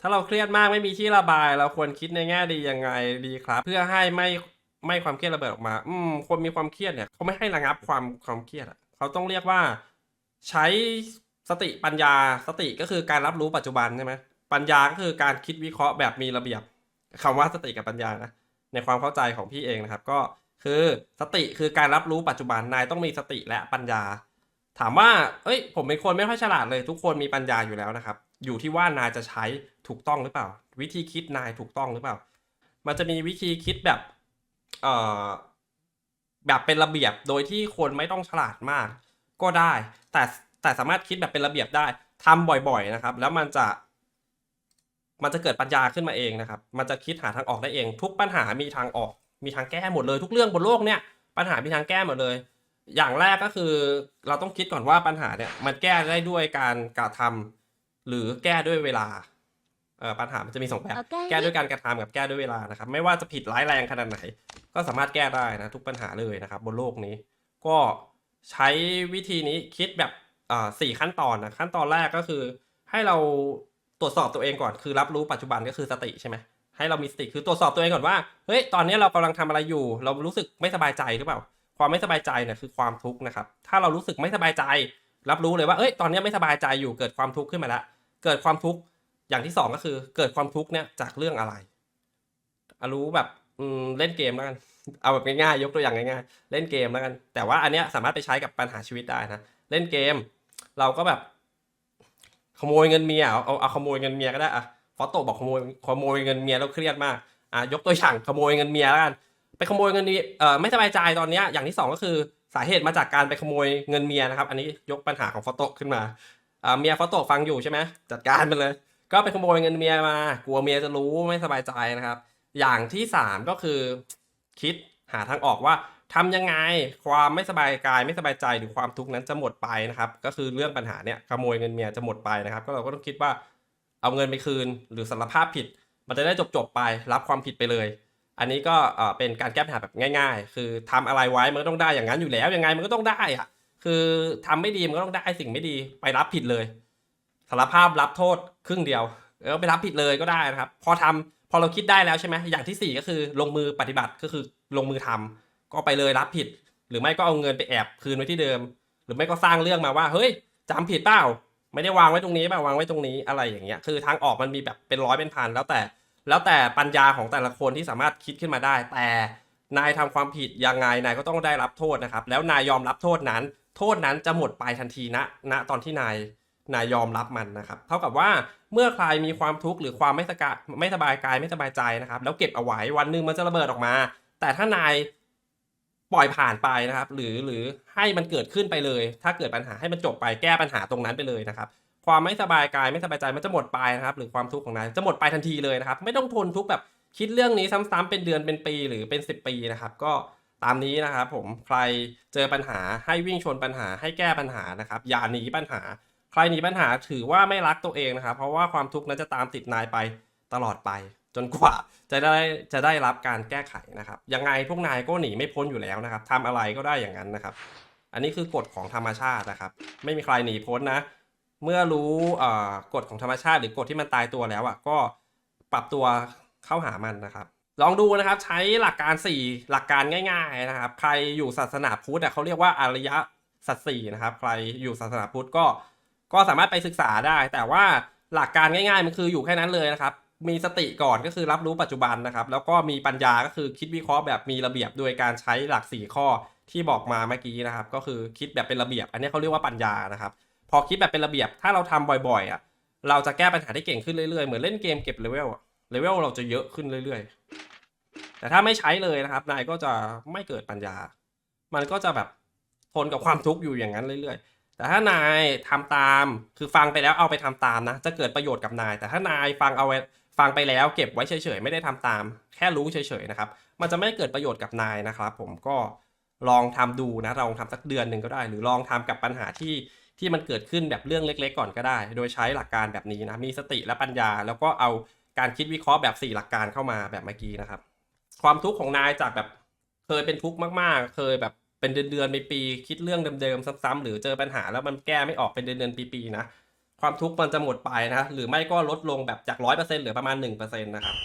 ถ้าเราเครียดมากไม่มีที่ระบาย เราควรคิดในแง่ดียังไงดีครับ เพื่อให้ไม่ไม่ความเครียดระเบิดออกมา อืมคนมีความเครียดเนี่ยเขาไม่ให้ระงับความความเครียดอะเขาต้องเรียกว่า ใช้สติปัญญาสติก็คือการรับรู้ปัจจุบันใช่ไหมปัญญาก็คือการคิดวิเคราะห์แบบมีระเบียบคำว่าสติกับปัญญานะในความเข้าใจของพี่เองนะครับ ก็คือสติคือการรับรู้ปัจจุบันนายต้องมีสติและปัญญา ถามว่าเอ้ย ผมเป็นคนไม่ค่อยฉลาดเลย ทุกคนมีปัญญาอยู่แล้วนะครับ อยู่ที่ว่านายจะใช้ถูกต้องหรือเปล่า วิธีคิดนายถูกต้องหรือเปล่า มันจะมีวิธีคิดแบบเอ่อแบบเป็นระเบียบโดยที่คนไม่ต้องฉลาดมาก ก็ได้ แต่แต่สามารถคิดแบบเป็นระเบียบได้ทำบ่อยๆนะครับ แล้วมันจะ มันจะเกิดปัญญาขึ้นมาเองนะครับ มันจะคิดหาทางออกได้เอง ทุกปัญหามีทางออก มีทางแก้หมดเลย ทุกเรื่องบนโลกเนี่ยปัญหามีทางแก้หมดเลย อย่างแรกก็คือเราต้องคิดก่อนว่าปัญหาเนี่ยมันแก้ได้ด้วยการกระทำหรือแก้ด้วยเวลาเอ่อปัญหามันจะมีสองแบบเอาแก้แก้ด้วยการกระทำกับแก้ด้วยเวลานะครับ ไม่ว่าจะผิดร้ายแรงขนาดไหน ก็สามารถแก้ได้นะทุกปัญหาเลยนะครับ บนโลกนี้ ก็ใช้วิธีนี้คิดแบบอ่าสี่ขั้นตอนนะขั้นตอนแรกก็คือ ให้เราตรวจสอบตัวเองก่อนคือรับรู้ปัจจุบันก็คือสติใช่ไหมให้เรามีสติคือตรวจสอบตัวเองก่อนว่าเฮ้ยตอนนี้เรากำลังทำอะไรอยู่ เรารู้สึกไม่สบายใจหรือเปล่า ความไม่สบายใจเนี่ยคือความทุกข์นะครับ ถ้าเรารู้สึกไม่สบายใจ รับรู้เลยว่า เอ้ย ตอนนี้ไม่สบายใจอยู่ เกิดความทุกข์ขึ้นมาแล้ว เกิดความทุกข์ อย่างที่สองก็คือ เกิดความทุกข์เนี่ยจากเรื่องอะไรอะรู้แบบอืมเล่นเกมแล้วกัน เอาแบบง่ายๆ ยกตัวอย่างง่ายๆ เล่นเกมแล้วกัน แต่ว่าอันเนี้ยสามารถไปใช้กับปัญหาชีวิตได้นะ เล่นเกม เราก็แบบ ขโมยเงินเมีย เอาเอาเอาขโมยเงินเมียก็ได้อะฟอสโตบอกขโมยขโมยเงินเมียแล้วเครียดมาก อะยกตัวอย่างขโมยเงินเมียแล้วกัน ไปขโมยเงินเมียเอ่อไม่สบายใจตอนเนี้ยอย่างที่สองก็คือสาเหตุมาจากการไปขโมยเงินเมียนะครับ อันนี้ยกปัญหาของฟอโตขึ้นมาอ่าเมียฟอโตฟังอยู่ใช่ไหมจัดการไปเลย ก็ไปขโมยเงินเมียมา กลัวเมียจะรู้ไม่สบายใจนะครับ อย่างที่สามก็คือ คิดหาทางออกว่าทำยังไงความไม่สบายกายไม่สบายใจหรือความทุกข์นั้นจะหมดไปนะครับ ก็คือเรื่องปัญหาเนี่ยขโมยเงินเมียจะหมดไปนะครับ ก็เราก็ต้องคิดว่าเอาเงินไปคืน หรือสารภาพผิด มันจะได้จบจบๆไปรับความผิดไปเลย อันนี้ก็เป็นการแก้ปัญหาแบบง่าย ๆ คือทำอะไรไว้มันก็ต้องได้อย่างนั้นอยู่แล้วยังไงมันก็ต้องได้อะคือทำไม่ดีมันก็ต้องได้สิ่งไม่ดีไปรับผิดเลยสารภาพรับโทษครึ่งเดียวเออไปรับผิดเลยก็ได้นะครับ พอทำพอเราคิดได้แล้วใช่ไหมอย่างที่สี่ก็คือลงมือปฏิบัติก็คือลงมือทำก็ไปเลยรับผิด หรือไม่ก็เอาเงินไปแอบคืนไว้ที่เดิม หรือไม่ก็สร้างเรื่องมาว่าเฮ้ยจำผิดเปล่าไม่ได้วางไว้ตรงนี้เปล่าวางไว้ตรงนี้อะไรอย่างเงี้ยคือทางออกมันมีแบบเป็นร้อยเป็นพันแล้วแต่ แล้วแต่ปัญญาของแต่ละคนที่สามารถคิดขึ้นมาได้ แต่นายทำความผิดยังไงนายก็ต้องได้รับโทษนะครับ แล้วนายยอมรับโทษนั้น โทษนั้นจะหมดไปทันทีณณตอนที่นายนายยอมรับมันนะครับ เท่ากับว่าเมื่อใครมีความทุกข์หรือความไม่สกะไม่สบายกายไม่สบายใจนะครับ แล้วเก็บเอาไว้วันหนึ่งมันจะระเบิดออกมา แต่ถ้านายปล่อยผ่านไปนะครับ หรือหรือให้มันเกิดขึ้นไปเลย ถ้าเกิดปัญหาให้มันจบไปแก้ปัญหาตรงนั้นไปเลยนะครับ ความไม่สบายกายไม่สบายใจมันจะหมดไปนะครับ หรือความทุกข์ของนายจะหมดไปทันทีเลยนะครับ ไม่ต้องทนทุกข์แบบคิดเรื่องนี้ซ้ำๆเป็นเดือนเป็นปีหรือเป็น 10 ปีนะครับ ก็ตามนี้นะครับผมใครเจอปัญหาให้วิ่งชนปัญหาให้แก้ปัญหานะครับอย่าหนีปัญหา ใครหนีปัญหาถือว่าไม่รักตัวเองนะครับ เพราะว่าความทุกข์นั้นจะตามติดนายไปตลอดไป จนกว่าจะได้จะได้รับการแก้ไขนะครับยังไงพวกนายก็หนีไม่พ้นอยู่แล้วนะครับทำอะไรก็ได้อย่างนั้นนะครับ อันนี้คือกฎของธรรมชาตินะครับ ไม่มีใครหนีพ้นนะ เมื่อรู้กฎของธรรมชาติหรือกฎที่มันตายตัวแล้วอะก็ปรับตัวเข้าหามันนะครับ ลองดูนะครับใช้หลักการ 4 หลักการง่าย ๆนะครับ ใครอยู่ศาสนาพุทธเขาเรียกว่าอริยสัจสี่นะครับ ใครอยู่ศาสนาพุทธก็ก็สามารถไปศึกษาได้ แต่ว่าหลักการง่ายๆมันคืออยู่แค่นั้นเลยนะครับ มีสติก่อนก็คือรับรู้ปัจจุบันนะครับ แล้วก็มีปัญญาก็คือคิดวิเคราะห์แบบมีระเบียบโดยการใช้หลัก 4 ข้อที่บอกมาเมื่อกี้นะครับ ก็คือคิดแบบเป็นระเบียบ อันนี้เขาเรียกว่าปัญญานะครับ พอคิดแบบเป็นระเบียบ ถ้าเราทำบ่อยๆอะ เราจะแก้ปัญหาได้เก่งขึ้นเรื่อยๆ เหมือนเล่นเกมเก็บเลเวลอะเลเวลเราจะเยอะขึ้นเรื่อยๆ แต่ถ้าไม่ใช้เลยนะครับ นายก็จะไม่เกิดปัญญา มันก็จะแบบทนกับความทุกข์อยู่อย่างนั้นเรื่อย ๆ แต่ถ้านายทำตาม คือฟังไปแล้วเอาไปทำตามนะ จะเกิดประโยชน์กับนาย แต่ถ้านายฟังเอาไว้ฟังไปแล้วเก็บไว้เฉยๆ ไม่ได้ทำตาม แค่รู้เฉยๆ นะครับ มันจะไม่เกิดประโยชน์กับนายนะครับ ผมก็ลองทำดูนะลองทำสักเดือนหนึ่งก็ได้ หรือลองทำกับปัญหาที่ ที่มันเกิดขึ้นแบบเรื่องเล็ก ๆ ก่อนก็ได้ โดยใช้หลักการแบบนี้นะมีสติและปัญญา แล้วก็เอาการคิดวิเคราะห์แบบ 4 หลักการเข้ามาแบบเมื่อกี้นะครับ ความทุกข์ของนายจากแบบเคยเป็นทุกข์มากๆ เคยแบบเป็นเดือนๆปปี คิดเรื่องเดิมๆซ้ำๆหรือเจอปัญหาแล้วมันแก้ไม่ออกเป็นเดือนๆปีๆนะความทุกข์มันจะหมดไปนะหรือไม่ก็ลดลงแบบจากร้อยเปอร์เซ็นเหลือประมาณหนึ่งเปอร์เซ็นต์นะครับ